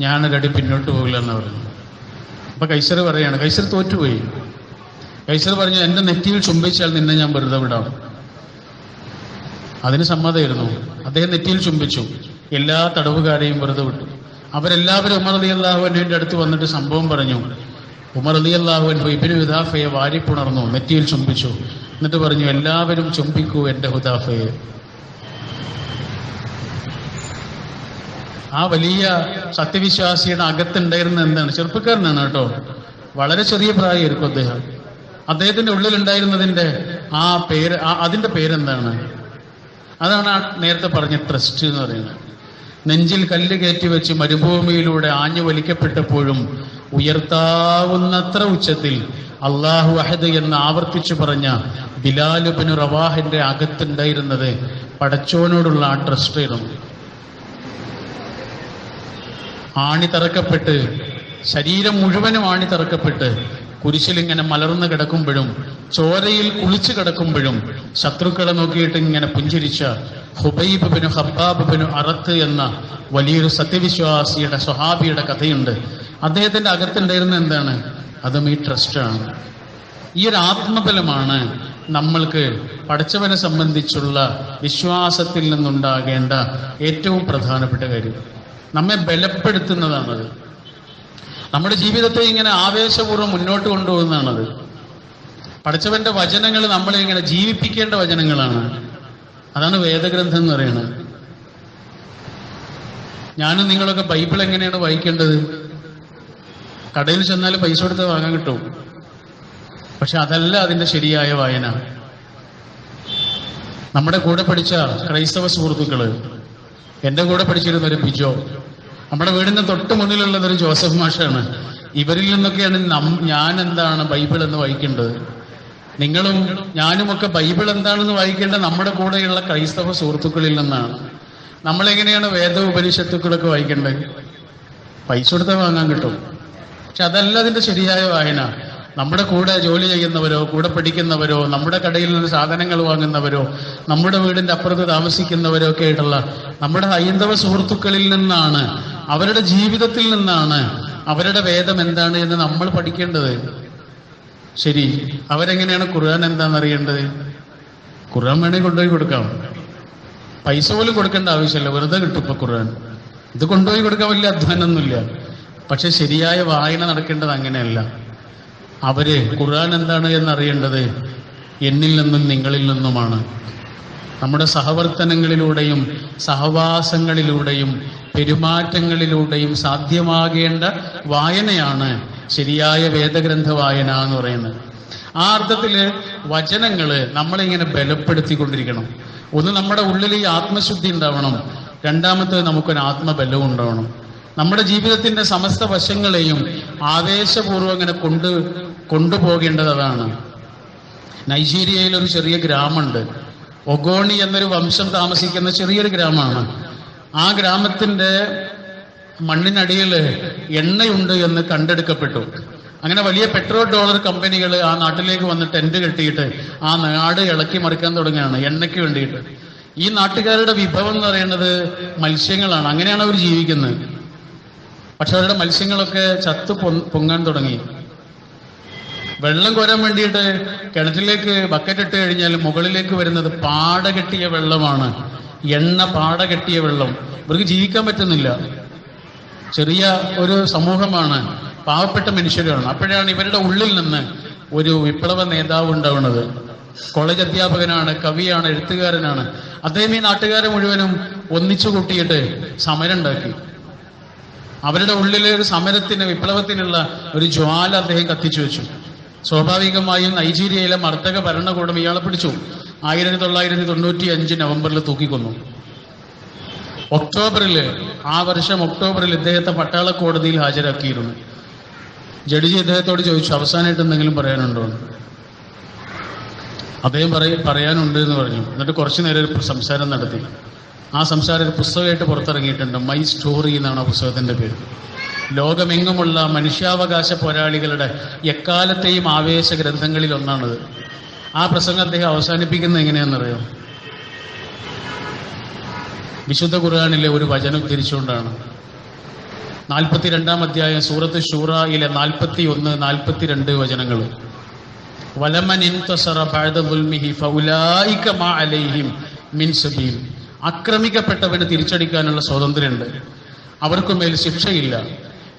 ഞാനൊരടി പിന്നോട്ട് പോകില്ല എന്ന് പറഞ്ഞു. അപ്പൊ കൈസർ പറയാണ് കൈസർ തോറ്റുപോയി. കൈസർ പറഞ്ഞു എന്റെ നെറ്റിയിൽ ചുംബിച്ചാൽ നിന്നെ ഞാൻ വെറുതെ വിടാം. അതിന് സമ്മതമായിരുന്നു. അദ്ദേഹം നെറ്റിയിൽ ചുംബിച്ചു. എല്ലാ തടവുകാരെയും വെറുതെ വിട്ടു. അവരെല്ലാവരും ഉമർ അലി അള്ളാഹുവിന്റെ അടുത്ത് വന്നിട്ട് സംഭവം പറഞ്ഞു. ഉമർ അലി അള്ളാഹുവിൻ ഇബിന് ഹുദാഫയെ വാരിപ്പുണർന്നു നെറ്റിയിൽ ചുംബിച്ചു. എന്നിട്ട് പറഞ്ഞു എല്ലാവരും ചുംബിക്കൂ എന്റെ ഹുദാഫയെ. ആ വലിയ സത്യവിശ്വാസിയുടെ അകത്തുണ്ടായിരുന്ന എന്താണ്? ചെറുപ്പക്കാരനാണ് കേട്ടോ. വളരെ ചെറിയ പ്രായമായിരിക്കും അദ്ദേഹം. അദ്ദേഹത്തിന്റെ ഉള്ളിലുണ്ടായിരുന്നതിന്റെ ആ പേര് അതിന്റെ പേരെന്താണ്? അതാണ് ആ നേരത്തെ പറഞ്ഞ ട്രസ്റ്റ് എന്ന് പറയുന്നത്. നെഞ്ചിൽ കല്ല് കയറ്റി വെച്ച് മരുഭൂമിയിലൂടെ ആഞ്ഞു വലിക്കപ്പെട്ടപ്പോഴും ഉയർത്താവുന്നത്ര ഉച്ചത്തിൽ അള്ളാഹു അഹദ് എന്ന് ആവർത്തിച്ചു പറഞ്ഞ ബിലാലുബിന് റവാഹിന്റെ അകത്തുണ്ടായിരുന്നത് പടച്ചോനോടുള്ള ആ ട്രസ്റ്റ് ആയിരുന്നു. ആണി തറക്കപ്പെട്ട് ശരീരം മുഴുവനും ആണി തറക്കപ്പെട്ട് കുരിശിലിങ്ങനെ മലർന്നു കിടക്കുമ്പോഴും ചോരയിൽ കുളിച്ചു കിടക്കുമ്പോഴും ശത്രുക്കളെ നോക്കിയിട്ട് ഇങ്ങനെ പുഞ്ചിരിച്ച ഹുബൈബ് ബിനു അറത്ത് എന്ന വലിയൊരു സത്യവിശ്വാസിയുടെ സ്വഹാബിയുടെ കഥയുണ്ട്. അദ്ദേഹത്തിന്റെ അകത്തുണ്ടായിരുന്ന എന്താണ്? അതും ഈ ട്രസ്റ്റാണ് ഈ ഒരു ആത്മബലമാണ് നമ്മൾക്ക് പഠിച്ചവനെ സംബന്ധിച്ചുള്ള വിശ്വാസത്തിൽ നിന്നുണ്ടാകേണ്ട ഏറ്റവും പ്രധാനപ്പെട്ട കാര്യം. നമ്മെ ബലപ്പെടുത്തുന്നതാണത്. നമ്മുടെ ജീവിതത്തെ ഇങ്ങനെ ആവേശപൂർവം മുന്നോട്ട് കൊണ്ടുപോകുന്നതാണത്. പഠിച്ചവന്റെ വചനങ്ങൾ നമ്മളെ ഇങ്ങനെ ജീവിപ്പിക്കേണ്ട വചനങ്ങളാണ്. അതാണ് വേദഗ്രന്ഥം എന്ന് പറയുന്നത്. ഞാനും നിങ്ങളൊക്കെ ബൈബിൾ എങ്ങനെയാണ് വായിക്കേണ്ടത്? കടയിൽ ചെന്നാൽ പൈസ കൊടുത്ത് വാങ്ങാൻ കിട്ടും. പക്ഷെ അതല്ല അതിന്റെ ശരിയായ വായന. നമ്മുടെ കൂടെ പഠിച്ച ക്രൈസ്തവ സുഹൃത്തുക്കൾ എന്റെ കൂടെ പഠിച്ചിരുന്ന ഒരു ബിജോ നമ്മുടെ വീടിന്റെ തൊട്ട് മുന്നിലുള്ളത് ഒരു ജോസഫ് മാഷാണ്. ഇവരിൽ നിന്നൊക്കെയാണ് ഞാൻ എന്താണ് ബൈബിൾ എന്ന് വായിക്കേണ്ടത്? നിങ്ങളും ഞാനുമൊക്കെ ബൈബിൾ എന്താണെന്ന് വായിക്കേണ്ടത് നമ്മുടെ കൂടെയുള്ള ക്രൈസ്തവ സുഹൃത്തുക്കളിൽ നിന്നാണ്. നമ്മളെങ്ങനെയാണ് വേദ ഉപനിഷത്തുക്കളൊക്കെ വായിക്കേണ്ടത് പൈസ കൊടുത്താൽ വാങ്ങാൻ കിട്ടും. പക്ഷെ അതല്ല അതിന്റെ ശരിയായ വായന. നമ്മുടെ കൂടെ ജോലി ചെയ്യുന്നവരോ കൂടെ പഠിക്കുന്നവരോ നമ്മുടെ കടയിൽ നിന്ന് സാധനങ്ങൾ വാങ്ങുന്നവരോ നമ്മുടെ വീടിന്റെ അപ്പുറത്ത് താമസിക്കുന്നവരോ ഒക്കെ ആയിട്ടുള്ള നമ്മുടെ ഹൈന്ദവ സുഹൃത്തുക്കളിൽ നിന്നാണ് അവരുടെ ജീവിതത്തിൽ നിന്നാണ് അവരുടെ വേദം എന്താണ് എന്ന് നമ്മൾ പഠിക്കേണ്ടത്. ശരി അവരെങ്ങനെയാണ് ഖുർആൻ എന്താണെന്ന് അറിയേണ്ടത്? ഖുർആൻ വേണമെങ്കിൽ കൊണ്ടുപോയി കൊടുക്കാം. പൈസ പോലും കൊടുക്കേണ്ട ആവശ്യമില്ല വെറുതെ കിട്ടും ഇപ്പൊ ഖുർആൻ. ഇത് കൊണ്ടുപോയി കൊടുക്കാൻ വലിയ അധ്വാനമൊന്നുമില്ല. പക്ഷെ ശരിയായ വായന നടക്കേണ്ടത് അങ്ങനെയല്ല. അവർ ഖുർആൻ എന്താണ് എന്നറിയേണ്ടത് എന്നിൽ നിന്നും നിങ്ങളിൽ നിന്നുമാണ്. നമ്മുടെ സഹവർത്തനങ്ങളിലൂടെയും സഹവാസങ്ങളിലൂടെയും പെരുമാറ്റങ്ങളിലൂടെയും സാധ്യമാകേണ്ട വായനയാണ് ശരിയായ വേദഗ്രന്ഥ വായന എന്ന് പറയുന്നത്. ആ അർത്ഥത്തിൽ വചനങ്ങൾ നമ്മളിങ്ങനെ ബലപ്പെടുത്തിക്കൊണ്ടിരിക്കണം. ഒന്ന് നമ്മുടെ ഉള്ളിൽ ഈ ആത്മശുദ്ധി ഉണ്ടാവണം. രണ്ടാമത്തത് നമുക്കൊരു ആത്മബലവും ഉണ്ടാവണം. നമ്മുടെ ജീവിതത്തിന്റെ സമസ്ത വശങ്ങളെയും ആവേശപൂർവം ഇങ്ങനെ കൊണ്ട് കൊണ്ടുപോകേണ്ടത് അതാണ്. നൈജീരിയയിൽ ഒരു ചെറിയ ഗ്രാമമുണ്ട്. ഒഗോണി എന്നൊരു വംശം താമസിക്കുന്ന ചെറിയൊരു ഗ്രാമമാണ്. ആ ഗ്രാമത്തിന്റെ മണ്ണിനടിയിൽ എണ്ണയുണ്ട് എന്ന് കണ്ടെടുക്കപ്പെട്ടു. അങ്ങനെ വലിയ പെട്രോൾ ഡോളർ കമ്പനികൾ ആ നാട്ടിലേക്ക് വന്ന് ടെന്റ് കെട്ടിയിട്ട് ആ നാട് ഇളക്കി മറിക്കാൻ തുടങ്ങുകയാണ് എണ്ണയ്ക്ക് വേണ്ടിയിട്ട്. ഈ നാട്ടുകാരുടെ വിഭവം എന്ന് പറയുന്നത് മത്സ്യങ്ങളാണ്. അങ്ങനെയാണ് അവർ ജീവിക്കുന്നത്. പക്ഷെ അവരുടെ മത്സ്യങ്ങളൊക്കെ ചത്ത് പൊങ്ങാൻ തുടങ്ങി. വെള്ളം കോരാൻ വേണ്ടിയിട്ട് കിണറ്റിലേക്ക് ബക്കറ്റ് ഇട്ട് കഴിഞ്ഞാൽ മുകളിലേക്ക് വരുന്നത് പാട കെട്ടിയ വെള്ളമാണ്. എണ്ണ പാട കെട്ടിയ വെള്ളം. ഇവർക്ക് ജീവിക്കാൻ പറ്റുന്നില്ല. ചെറിയ ഒരു സമൂഹമാണ്. പാവപ്പെട്ട മനുഷ്യരാണ്. അപ്പോഴാണ് ഇവരുടെ ഉള്ളിൽ നിന്ന് ഒരു വിപ്ലവ നേതാവ് ഉണ്ടാവുന്നത്. കോളേജ് അധ്യാപകനാണ് കവിയാണ് എഴുത്തുകാരനാണ്. അദ്ദേഹം ഈ നാട്ടുകാരെ മുഴുവനും ഒന്നിച്ചു കൂട്ടിയിട്ട് സമരം ഉണ്ടാക്കി അവരുടെ ഉള്ളിലെ ഒരു സമരത്തിന് വിപ്ലവത്തിനുള്ള ഒരു ജ്വാല അദ്ദേഹം കത്തിച്ചു വെച്ചു. സ്വാഭാവികമായും നൈജീരിയയിലെ മർദ്ദക ഭരണകൂടം ഇയാളെ പിടിച്ചു. ആയിരത്തി തൊള്ളായിരത്തി തൊണ്ണൂറ്റി അഞ്ച് നവംബറിൽ തൂക്കിക്കൊന്നു. ഒക്ടോബറിൽ ആ വർഷം ഒക്ടോബറിൽ ഇദ്ദേഹത്തെ പട്ടാള കോടതിയിൽ ഹാജരാക്കിയിരുന്നു. ജഡ്ജി ഇദ്ദേഹത്തോട് ചോദിച്ചു അവസാനമായിട്ട് എന്തെങ്കിലും പറയാനുണ്ടോ. അദ്ദേഹം പറ പറയാനുണ്ട് എന്ന് പറഞ്ഞു. എന്നിട്ട് കുറച്ചു നേരം ഒരു സംസാരം നടത്തി. ആ സംസാരം ഒരു പുസ്തകമായിട്ട് പുറത്തിറങ്ങിയിട്ടുണ്ട്. മൈ സ്റ്റോറി എന്നാണ് ആ പുസ്തകത്തിന്റെ പേര്. ലോകമെങ്ങുമുള്ള മനുഷ്യാവകാശ പോരാളികളുടെ എക്കാലത്തെയും ആവേശ ഗ്രന്ഥങ്ങളിൽ ഒന്നാണത്. ആ പ്രസംഗം അദ്ദേഹം അവസാനിപ്പിക്കുന്നത് എങ്ങനെയാണെന്നറിയോ? വിശുദ്ധ ഖുർആാനിലെ ഒരു വചനം ഉദ്ധരിച്ചുകൊണ്ടാണ്. നാൽപ്പത്തിരണ്ടാം അധ്യായം സൂറത്ത് ഷൂറയിലെ നാൽപ്പത്തി ഒന്ന് നാൽപ്പത്തിരണ്ട് വചനങ്ങൾ. ആക്രമിക്കപ്പെട്ടവന് തിരിച്ചടിക്കാനുള്ള സ്വാതന്ത്ര്യമുണ്ട്. അവർക്കുമേൽ ശിക്ഷയില്ല.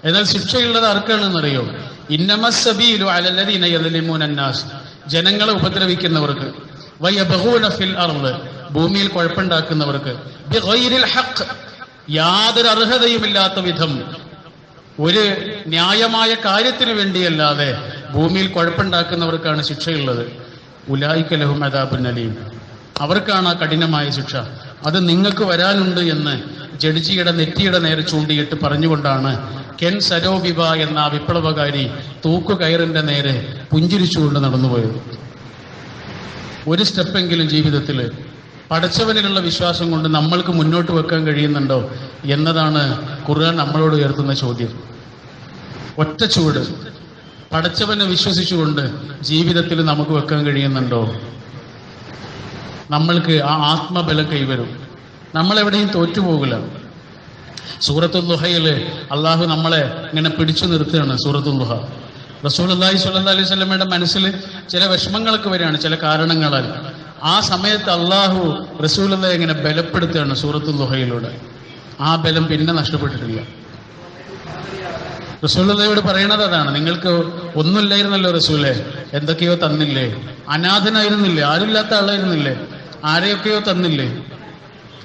എന്നാൽ ശിക്ഷയുള്ളത് ആർക്കാണെന്നറിയോ? ഇന്നമസബീലു അലല്ലദീന യദ്ലിമൂന അന്നാസ് ജനങ്ങളെ ഉപദ്രവിക്കുന്നവർക്ക് ഫിൽ അർദ് ഭൂമിയിൽ കുഴപ്പമുണ്ടാക്കുന്നവർക്ക് യാതൊരു അർഹതയുമില്ലാത്ത വിധം. ഒരു ന്യായമായ കാര്യത്തിന് വേണ്ടിയല്ലാതെ ഭൂമിയിൽ കുഴപ്പമുണ്ടാക്കുന്നവർക്കാണ് ശിക്ഷയുള്ളത്. ഉലായിക്ക ലഹും അദാബുൻ അലീം. അവർക്കാണ് ആ കഠിനമായ ശിക്ഷ. അത് നിങ്ങൾക്ക് വരാനുണ്ട് എന്ന് ജഡ്ജിയുടെ നെറ്റിയുടെ നേരെ ചൂണ്ടിയിട്ട് പറഞ്ഞുകൊണ്ടാണ് കെൻ സരോബിബ എന്ന വിപ്ലവകാരി തൂക്കുകയറിന്റെ നേരെ പുഞ്ചിരിച്ചുകൊണ്ട് നടന്നുപോയത്. ഒരു സ്റ്റെപ്പെങ്കിലും ജീവിതത്തിൽ പടച്ചവനിലുള്ള വിശ്വാസം കൊണ്ട് നമ്മൾക്ക് മുന്നോട്ട് വെക്കാൻ കഴിയുന്നുണ്ടോ എന്നതാണ് ഖുർആൻ നമ്മളോട് ഉയർത്തുന്ന ചോദ്യം. ഒറ്റ ചൂട്. പടച്ചവനെ വിശ്വസിച്ചുകൊണ്ട് ജീവിതത്തിൽ നമുക്ക് വെക്കാൻ കഴിയുന്നുണ്ടോ? നമ്മൾക്ക് ആ ആത്മബലം കൈവരും. നമ്മളെവിടെയും തോറ്റുപോകില്ല. സൂറത്തുൽ ദുഹയിൽ അള്ളാഹു നമ്മളെ ഇങ്ങനെ പിടിച്ചു നിർത്തുകയാണ് സൂറത്തുൽ ദുഹ. റസൂൽ അള്ളാഹി അലൈഹി സ്വലമയുടെ മനസ്സിൽ ചില വിഷമങ്ങളൊക്കെ വരികയാണ് ചില കാരണങ്ങളാൽ. ആ സമയത്ത് അള്ളാഹു റസൂലയെ ഇങ്ങനെ ബലപ്പെടുത്തുകയാണ് സൂറത്തുൽ ദുഹയിലൂടെ. ആ ബലം പിന്നെ നഷ്ടപ്പെട്ടിട്ടില്ല. റസൂലയോട് പറയണത് അതാണ് നിങ്ങൾക്ക് ഒന്നുമില്ലായിരുന്നല്ലോ റസൂലെ എന്തൊക്കെയോ തന്നില്ലേ അനാഥനായിരുന്നില്ലേ ആരുമില്ലാത്ത ആളായിരുന്നില്ലേ ആരെയൊക്കെയോ തന്നില്ലേ.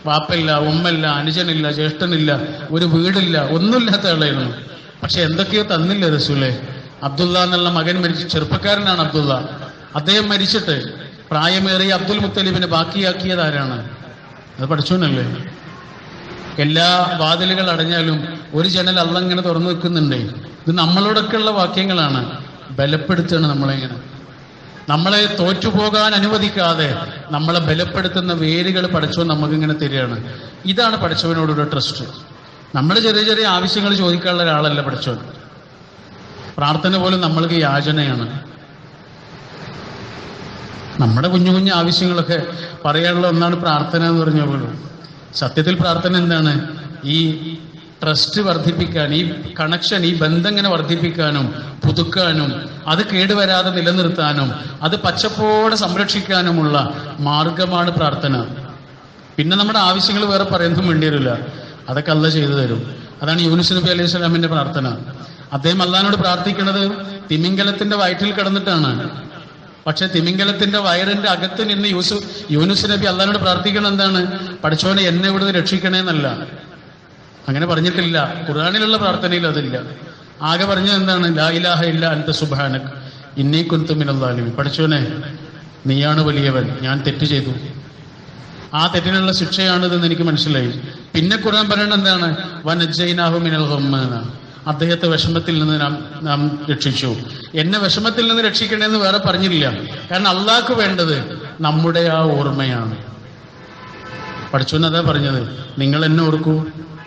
വാപ്പയില്ല ഉമ്മല്ല അനുജനില്ല ജ്യേഷ്ഠനില്ല ഒരു വീടില്ല ഒന്നുമില്ലാത്ത ആളായിരുന്നു. പക്ഷെ എന്തൊക്കെയോ തന്നില്ല റസൂലെ. അബ്ദുള്ള എന്നുള്ള മകൻ മരിച്ചു ചെറുപ്പക്കാരനാണ് അബ്ദുള്ള. അദ്ദേഹം മരിച്ചിട്ട് പ്രായമേറിയ അബ്ദുൽ മുത്തലിബിനെ ബാക്കിയാക്കിയത് ആരാണ്? അത് പഠിച്ചോനല്ലേ? എല്ലാ വാതിലുകൾ അടഞ്ഞാലും ഒരു ജനൽ അള്ളങ്ങനെ തുറന്നു വെക്കുന്നുണ്ട്. ഇത് നമ്മളോടൊക്കെയുള്ള വാക്യങ്ങളാണ്. ബലപ്പെടുത്തുകയാണ് നമ്മളിങ്ങനെ നമ്മളെ തോറ്റുപോകാൻ അനുവദിക്കാതെ നമ്മളെ ബലപ്പെടുത്തുന്ന വേരുകൾ പഠിച്ചോ നമുക്കിങ്ങനെ തരികയാണ്. ഇതാണ് പഠിച്ചവനോടുള്ള ട്രസ്റ്റ്. നമ്മൾ ചെറിയ ചെറിയ ആവശ്യങ്ങൾ ചോദിക്കാനുള്ള ഒരാളല്ല പഠിച്ചവൻ. പ്രാർത്ഥന പോലും നമ്മൾക്ക് യാചനയാണ്. നമ്മുടെ കുഞ്ഞു കുഞ്ഞു ആവശ്യങ്ങളൊക്കെ പറയാനുള്ള ഒന്നാണ് പ്രാർത്ഥന എന്ന് പറഞ്ഞ പോലും സത്യത്തിൽ പ്രാർത്ഥന എന്താണ്? ഈ ട്രസ്റ്റ് വർദ്ധിപ്പിക്കാൻ ഈ കണക്ഷൻ ഈ ബന്ധം ഇങ്ങനെ വർദ്ധിപ്പിക്കാനും പുതുക്കാനും അത് കേടുവരാതെ നിലനിർത്താനും അത് പച്ചപ്പോടെ സംരക്ഷിക്കാനുമുള്ള മാർഗമാണ് പ്രാർത്ഥന. പിന്നെ നമ്മുടെ ആവശ്യങ്ങൾ വേറെ പറയുന്നതും വേണ്ടി വരില്ല അതൊക്കെ അല്ല ചെയ്തു തരും. അതാണ് യൂനുസ് നബി അലൈഹി സ്വലാമിന്റെ പ്രാർത്ഥന. അദ്ദേഹം അള്ളഹാനോട് പ്രാർത്ഥിക്കുന്നത് തിമിംഗലത്തിന്റെ വയറ്റിൽ കിടന്നിട്ടാണ്. പക്ഷെ തിമിംഗലത്തിന്റെ വയറിന്റെ അകത്ത് നിന്ന് യൂസു യൂനുസ് നബി അള്ളഹാനോട് പ്രാർത്ഥിക്കണം എന്താണ്? പഠിച്ചോനെ എന്നെ ഇവിടുന്ന് രക്ഷിക്കണേന്നല്ല. അങ്ങനെ പറഞ്ഞിട്ടില്ല. ഖുർആാനിലുള്ള പ്രാർത്ഥനയിൽ അതില്ല. ആകെ പറഞ്ഞത് എന്താണ്? ലാ ഇലാഹ ഇല്ല അൻത സുബാനക് ഇന്നീ കുന്തുമിനല്ലാലിമി പഠിച്ചോനെ നീയാണ് വലിയവൻ. ഞാൻ തെറ്റ് ചെയ്തു. ആ തെറ്റിനുള്ള ശിക്ഷയാണിതെന്ന് എനിക്ക് മനസ്സിലായി. പിന്നെ ഖുർആൻ പറയേണ്ട എന്താണ്? വനജൈനാഹു മിനൽ എന്നാണ്. അദ്ദേഹത്തെ വിഷമത്തിൽ നിന്ന് നാം നാം രക്ഷിച്ചു. എന്നെ വിഷമത്തിൽ നിന്ന് രക്ഷിക്കണമെന്ന് വേറെ പറഞ്ഞില്ല. കാരണം അള്ളാഹ്ക്ക് വേണ്ടത് നമ്മുടെ ആ ഓർമ്മയാണ്. പഠിച്ചു എന്നതാ പറഞ്ഞത്. നിങ്ങൾ എന്നെ ഓർക്കൂ.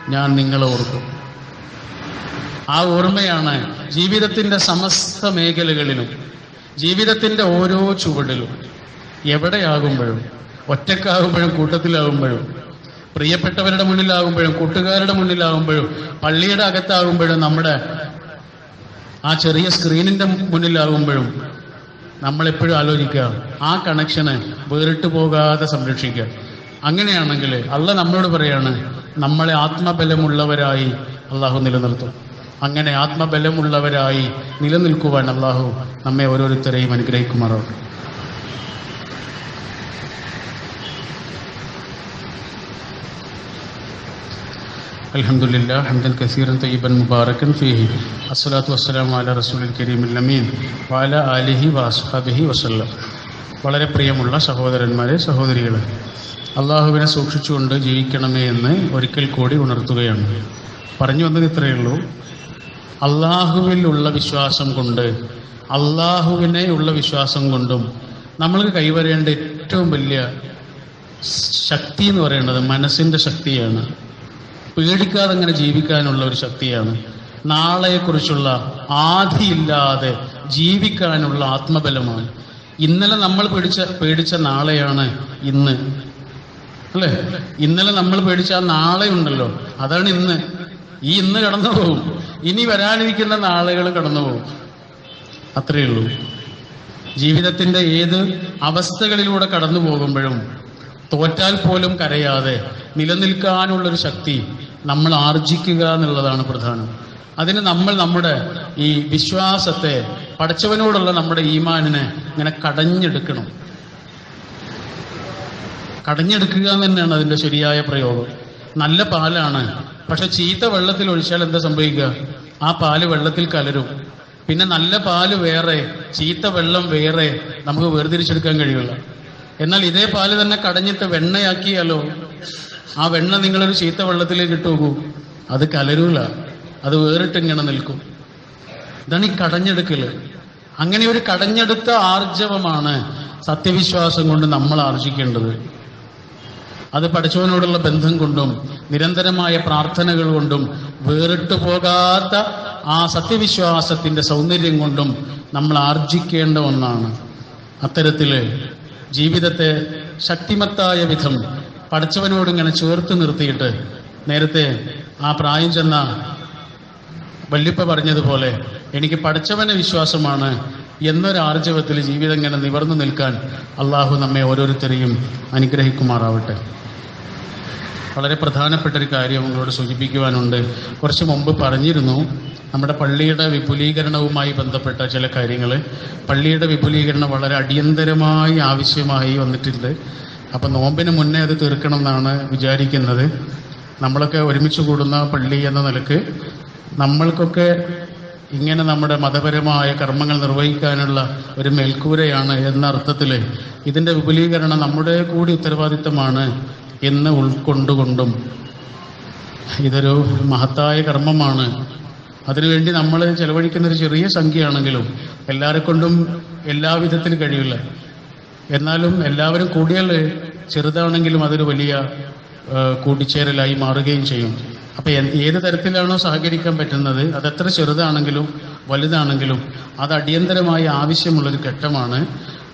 ഞാൻ നിങ്ങളെ ഓർക്കും. ആ ഓർമ്മയാണ് ജീവിതത്തിന്റെ സമസ്ത മേഖലകളിലും ജീവിതത്തിന്റെ ഓരോ ചുവടിലും എവിടെയാകുമ്പോഴും ഒറ്റക്കാകുമ്പോഴും കൂട്ടത്തിലാകുമ്പോഴും പ്രിയപ്പെട്ടവരുടെ മുന്നിലാകുമ്പോഴും കൂട്ടുകാരുടെ മുന്നിലാകുമ്പോഴും പള്ളിയുടെ അകത്താകുമ്പോഴും നമ്മുടെ ആ ചെറിയ സ്ക്രീനിന്റെ മുന്നിലാകുമ്പോഴും നമ്മളെപ്പോഴും ആലോചിക്കുക ആ കണക്ഷന് വേറിട്ട് പോകാതെ സംരക്ഷിക്കുക. അങ്ങനെയാണെങ്കിൽ അല്ല നമ്മളോട് പറയാണ് നമ്മളെ ആത്മബലമുള്ളവരായി അള്ളാഹു നിലനിർത്തും അങ്ങനെ ആത്മബലമുള്ളവരായി നിലനിൽക്കുവാൻ അള്ളാഹു നമ്മെ ഓരോരുത്തരെയും അനുഗ്രഹിക്കുമാറാവും الحمد لله حمدا كثيرا طيبا مباركا فيه الصلاة والسلام على رسول الكريم الأمين وعلى آله وأصحابه وسلم വളരെ പ്രിയമുള്ള സഹോദരന്മാരെ സഹോദരികളെ അള്ളാഹുവിനെ സൂക്ഷിച്ചുകൊണ്ട് ജീവിക്കണമേ എന്ന് ഒരിക്കൽ കൂടി ഉണർത്തുകയാണ്. പറഞ്ഞു വന്നത് ഇത്രയേ ഉള്ളൂ. അള്ളാഹുവിലുള്ള വിശ്വാസം കൊണ്ട് അള്ളാഹുവിനെ ഉള്ള വിശ്വാസം കൊണ്ടും നമ്മൾക്ക് കൈവരേണ്ട ഏറ്റവും വലിയ ശക്തി എന്ന് പറയുന്നത് മനസ്സിന്റെ ശക്തിയാണ്. പേടിക്കാതെ അങ്ങനെ ജീവിക്കാനുള്ള ഒരു ശക്തിയാണ്. നാളെക്കുറിച്ചുള്ള ആധിയില്ലാതെ ജീവിക്കാനുള്ള ആത്മബലമാണ്. ഇന്നലെ നമ്മൾ പേടിച്ച പേടിച്ച നാളെയാണ് ഇന്ന്. അല്ലേ? ഇന്നലെ നമ്മൾ പേടിച്ച ആ നാളെ ഉണ്ടല്ലോ. അതാണ് ഇന്ന്. ഈ ഇന്ന് കടന്നു പോകും. ഇനി വരാനിരിക്കുന്ന നാളുകൾ കടന്നു പോകും. അത്രയേ ഉള്ളൂ. ജീവിതത്തിന്റെ ഏത് അവസ്ഥകളിലൂടെ കടന്നു പോകുമ്പോഴും തോറ്റാൽ പോലും കരയാതെ നിലനിൽക്കാനുള്ളൊരു ശക്തി നമ്മൾ ആർജിക്കുക എന്നുള്ളതാണ് പ്രധാനം. അതിന് നമ്മൾ നമ്മുടെ ഈ വിശ്വാസത്തെ പഠിച്ചവനോടുള്ള നമ്മുടെ ഈമാനിനെ ഇങ്ങനെ കടഞ്ഞെടുക്കണം. കടഞ്ഞെടുക്കുക എന്ന് തന്നെയാണ് അതിന്റെ ശരിയായ പ്രയോഗം. നല്ല പാലാണ്. പക്ഷെ ചീത്ത വെള്ളത്തിൽ ഒഴിച്ചാൽ എന്താ സംഭവിക്കുക? ആ പാൽ വെള്ളത്തിൽ കലരും. പിന്നെ നല്ല പാൽ വേറെ ചീത്ത വെള്ളം വേറെ നമുക്ക് വേർതിരിച്ചെടുക്കാൻ കഴിയില്ല. എന്നാൽ ഇതേ പാൽ തന്നെ കടഞ്ഞിട്ട് വെണ്ണയാക്കിയാലോ? ആ വെണ്ണ നിങ്ങളൊരു ചീത്ത വെള്ളത്തിലേക്ക് ഇട്ടു അത് കലരൂല. അത് വേറിട്ട് ഇങ്ങനെ നിൽക്കും. ഇതാണ് ഈ കടഞ്ഞെടുക്കൽ. അങ്ങനെ ഒരു കടഞ്ഞെടുത്ത ആർജവമാണ് സത്യവിശ്വാസം കൊണ്ട് നമ്മൾ ആർജിക്കേണ്ടത്. അത് പഠിച്ചവനോടുള്ള ബന്ധം കൊണ്ടും നിരന്തരമായ പ്രാർത്ഥനകൾ കൊണ്ടും വേറിട്ടു പോകാത്ത ആ സത്യവിശ്വാസത്തിന്റെ സൗന്ദര്യം കൊണ്ടും നമ്മൾ ആർജിക്കേണ്ട ഒന്നാണ്. അത്തരത്തിൽ ജീവിതത്തെ ശക്തിമത്തായ വിധം പഠിച്ചവനോട് ഇങ്ങനെ ചേർത്ത് നിർത്തിയിട്ട് നേരത്തെ ആ പ്രായം ചെന്ന വല്യപ്പ പറഞ്ഞതുപോലെ എനിക്ക് പഠിച്ചവനെ വിശ്വാസമാണ് എന്നൊരു ആർജവത്തിൽ ജീവിതം ഇങ്ങനെ നിവർന്നു നിൽക്കാൻ അള്ളാഹു നമ്മെ ഓരോരുത്തരെയും അനുഗ്രഹിക്കുമാറാവട്ടെ. വളരെ പ്രധാനപ്പെട്ട ഒരു കാര്യം നിങ്ങളോട് സൂചിപ്പിക്കുവാനുണ്ട്. കുറച്ച് മുമ്പ് പറഞ്ഞിരുന്നു നമ്മുടെ പള്ളിയുടെ വിപുലീകരണവുമായി ബന്ധപ്പെട്ട ചില കാര്യങ്ങൾ. പള്ളിയുടെ വിപുലീകരണം വളരെ അടിയന്തരമായി ആവശ്യമായി വന്നിട്ടുണ്ട്. അപ്പം നോമ്പിന് മുന്നേ അത് തീർക്കണം എന്നാണ് വിചാരിക്കുന്നത്. നമ്മളൊക്കെ ഒരുമിച്ച് കൂടുന്ന പള്ളി എന്ന നിലയ്ക്ക് നമ്മൾക്കൊക്കെ ഇങ്ങനെ നമ്മുടെ മതപരമായ കർമ്മങ്ങൾ നിർവഹിക്കാനുള്ള ഒരു മേൽക്കൂരയാണ് എന്ന അർത്ഥത്തിൽ ഇതിന്റെ വിപുലീകരണം നമ്മുടെ കൂടി ഉത്തരവാദിത്തമാണ് എന്ന് ഉൾക്കൊണ്ടുകൊണ്ടും ഇതൊരു മഹത്തായ കർമ്മമാണ്. അതിനുവേണ്ടി നമ്മൾ ചെലവഴിക്കുന്ന ഒരു ചെറിയ സംഖ്യയാണെങ്കിലും എല്ലാവരെ കൊണ്ടും എല്ലാവിധത്തിൽ കഴിയില്ല. എന്നാലും എല്ലാവരും കൂടിയാൽ ചെറുതാണെങ്കിലും അതൊരു വലിയ കൂട്ടിച്ചേരലായി മാറുകയും ചെയ്യും. അപ്പൊ ഏത് തരത്തിലാണോ സഹകരിക്കാൻ പറ്റുന്നത് അത് എത്ര ചെറുതാണെങ്കിലും വലുതാണെങ്കിലും അത് അടിയന്തരമായി ആവശ്യമുള്ളൊരു ഘട്ടമാണ്.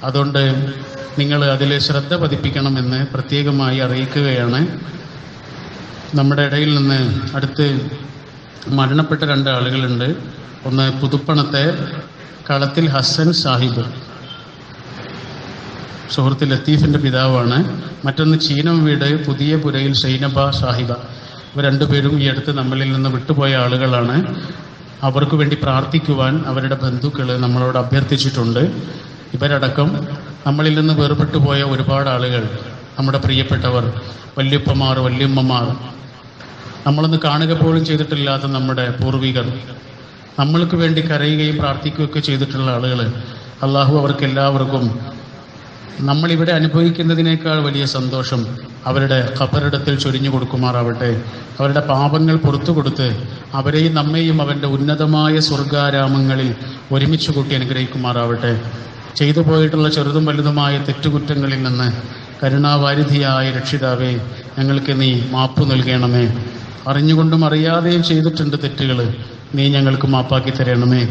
അതുകൊണ്ട് നിങ്ങൾ അതിൽ ശ്രദ്ധ പതിപ്പിക്കണമെന്ന് പ്രത്യേകമായി അറിയിക്കുകയാണ്. നമ്മുടെ ഇടയിൽ നിന്ന് അടുത്ത് മരണപ്പെട്ട രണ്ട് ആളുകളുണ്ട്. ഒന്ന് പുതുപ്പണത്തെ കളത്തിൽ ഹസൻ സാഹിബ്. സുഹൃത്ത് ലത്തീഫിന്റെ പിതാവാണ്. മറ്റൊന്ന് ചീനം വീട് പുതിയ പുരയിൽ സൈനബ സാഹിബ. ഇവർ രണ്ടുപേരും ഈ അടുത്ത് നമ്മളിൽ നിന്ന് വിട്ടുപോയ ആളുകളാണ്. അവർക്ക് വേണ്ടി പ്രാർത്ഥിക്കുവാൻ അവരുടെ ബന്ധുക്കൾ നമ്മളോട് അഭ്യർത്ഥിച്ചിട്ടുണ്ട്. ഇവരടക്കം നമ്മളിൽ നിന്ന് വേർപെട്ടു പോയ ഒരുപാട് ആളുകൾ നമ്മുടെ പ്രിയപ്പെട്ടവർ വല്യപ്പമാർ വല്യമ്മമാർ. നമ്മളൊന്ന് കാണുക പോലും ചെയ്തിട്ടില്ലാത്ത നമ്മുടെ പൂർവികർ. നമ്മൾക്ക് വേണ്ടി കരയുകയും പ്രാർത്ഥിക്കുകയൊക്കെ ചെയ്തിട്ടുള്ള ആളുകൾ അള്ളാഹു അവർക്ക് എല്ലാവർക്കും നമ്മളിവിടെ അനുഭവിക്കുന്നതിനേക്കാൾ വലിയ സന്തോഷം അവരുടെ ഖബറിടത്തിൽ ചൊരിഞ്ഞു കൊടുക്കുമാറാവട്ടെ. അവരുടെ പാപങ്ങൾ പുറത്തു കൊടുത്ത് അവരെയും നമ്മെയും അവന്റെ ഉന്നതമായ സ്വർഗാരാമങ്ങളിൽ ഒരുമിച്ച് കൂട്ടി അനുഗ്രഹിക്കുമാറാവട്ടെ. ചെയ്തു പോയിട്ടുള്ള ചെറുതും വലുതുമായ തെറ്റുകുറ്റങ്ങളിൽ നിന്ന് കരുണാവാരിധിയായ രക്ഷിതാവേ ഞങ്ങൾക്ക് നീ മാപ്പ് നൽകണമേ. അറിഞ്ഞുകൊണ്ടും അറിയാതെയും ചെയ്തിട്ടുണ്ട് തെറ്റുകൾ നീ ഞങ്ങൾക്ക് മാപ്പാക്കി തരണമേ.